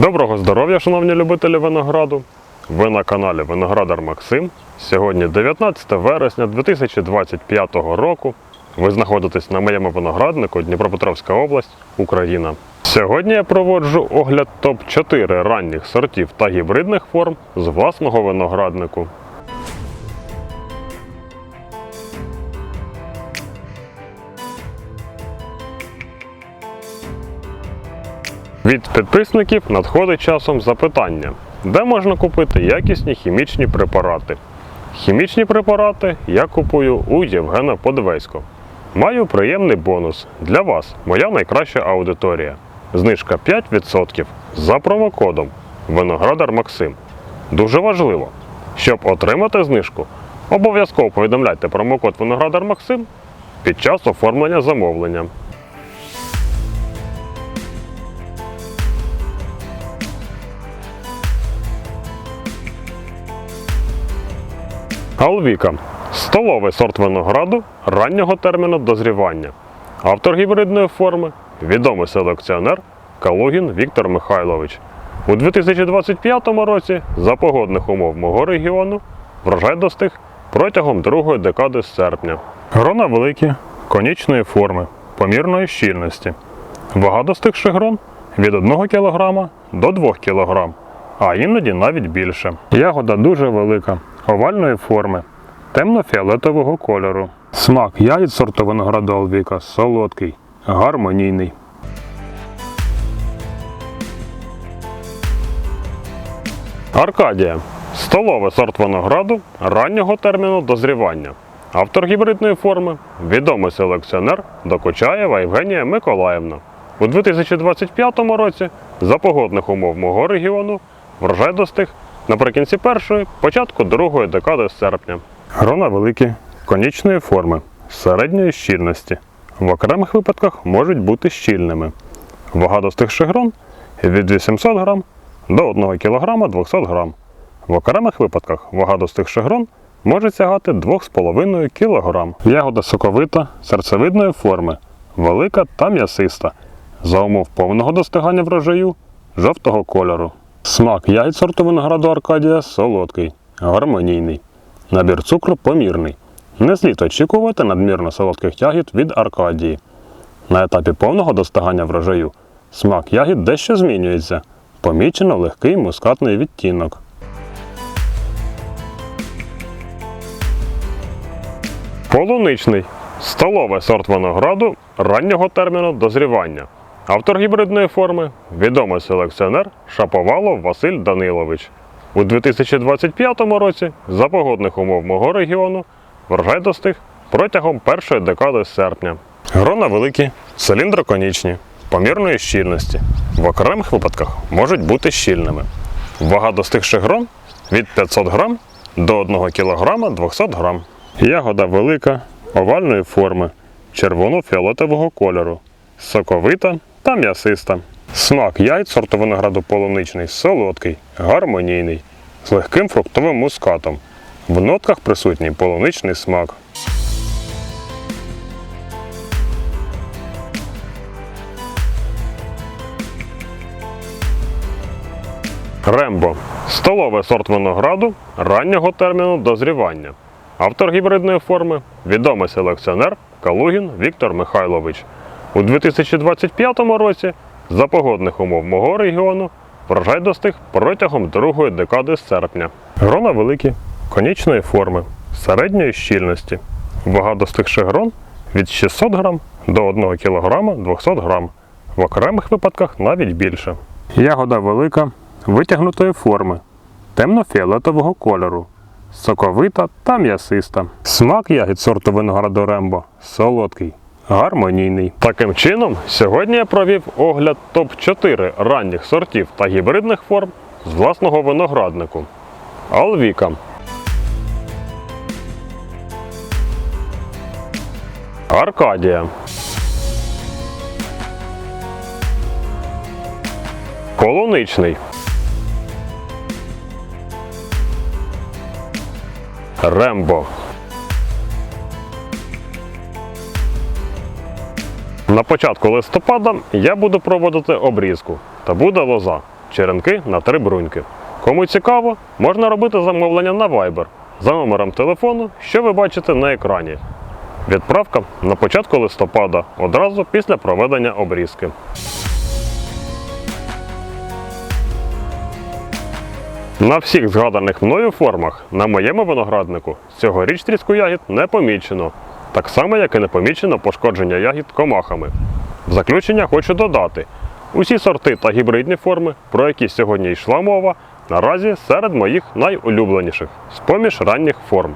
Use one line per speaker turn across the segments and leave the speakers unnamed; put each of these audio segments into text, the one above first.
Доброго здоров'я, шановні любителі винограду! Ви на каналі Виноградар Максим. Сьогодні 19 вересня 2025 року. Ви знаходитесь на моєму винограднику Дніпропетровська область, Україна. Сьогодні я проводжу огляд топ-4 ранніх сортів та гібридних форм з власного винограднику. Від підписників надходить часом запитання, де можна купити якісні хімічні препарати. Хімічні препарати я купую у Євгена Подвесько. Маю приємний бонус для вас, моя найкраща аудиторія. Знижка 5% за промокодом Виноградар Максим. Дуже важливо, щоб отримати знижку, обов'язково повідомляйте промокод Виноградар Максим під час оформлення замовлення. Алвіка столовий сорт винограду раннього терміну дозрівання. Автор гібридної форми відомий селекціонер Калугін Віктор Михайлович. У 2025 році за погодних умов мого регіону врожай достиг протягом другої декади серпня. Грона великі, конічної форми, помірної щільності. Вага достигших грон від 1 кг до 2 кг, а іноді навіть більше. Ягода дуже велика, овальної форми, темно-фіолетового кольору. Смак ягід сорту винограду Алвіка солодкий, гармонійний. Аркадія столовий сорт винограду раннього терміну дозрівання. Автор гібридної форми відомий селекціонер Докучаєва Євгенія Миколаївна. У 2025 році за погодних умов мого регіону врожай достиг наприкінці першої, початку другої декади серпня. Грона великі, конічної форми, середньої щільності. В окремих випадках можуть бути щільними. Вага достигших грон від 800 грам до 1 кг 200 грам. В окремих випадках вага достигших грон може сягати 2,5 кг. Ягода соковита, серцевидної форми, велика та м'ясиста. За умов повного достигання врожаю жовтого кольору. Смак ягід сорту винограду Аркадія солодкий, гармонійний. Набір цукру помірний. Не слід очікувати надмірно солодких ягід від Аркадії. На етапі повного достигання врожаю смак ягід дещо змінюється. Помічено легкий мускатний відтінок. Полуничний столовий сорт винограду раннього терміну дозрівання. Автор гібридної форми відомий селекціонер Шаповалов Василь Данилович. У 2025 році за погодних умов мого регіону врожай достиг протягом першої декади серпня. Грона великі, циліндроконічні, помірної щільності. В окремих випадках можуть бути щільними. Вага достигших грон від 500 грам до 1 кг 200 грам. Ягода велика, овальної форми, червоно-фіолетового кольору, соковита та м'ясиста. Смак яйць сорту винограду полуничний солодкий, гармонійний, з легким фруктовим мускатом. В нотках присутній полуничний смак. Рембо столовий сорт винограду раннього терміну дозрівання. Автор гібридної форми відомий селекціонер Калугін Віктор Михайлович. У 2025 році за погодних умов мого регіону врожай достиг протягом другої декади серпня. Грона великі, конічної форми, середньої щільності. Вага достигших грон від 600 грам до 1 кг 200 грам. В окремих випадках навіть більше. Ягода велика, витягнутої форми, темно-фіолетового кольору, соковита та м'ясиста. Смак ягід сорту винограду Рембо солодкий, гармонійний. Таким чином, сьогодні я провів огляд топ-4 ранніх сортів та гібридних форм з власного винограднику. Алвіка. Аркадія. Полуничний. Рембо. На початку листопада я буду проводити обрізку та буде лоза. черенки на три бруньки. Кому цікаво, можна робити замовлення на Viber за номером телефону, що ви бачите на екрані. Відправка на початку листопада, одразу після проведення обрізки. На всіх згаданих мною формах на моєму винограднику цьогоріч тріску ягід не помічено, так само як і не помічено пошкодження ягід комахами. В заключення хочу додати: усі сорти та гібридні форми, про які сьогодні йшла мова, наразі серед моїх найулюбленіших з-поміж ранніх форм.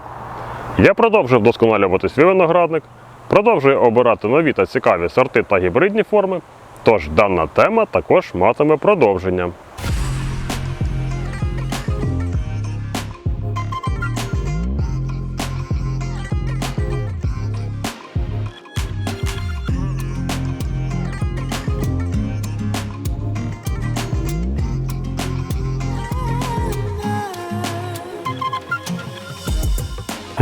Я продовжую вдосконалювати свій виноградник, продовжую обирати нові та цікаві сорти та гібридні форми, тож дана тема також матиме продовження.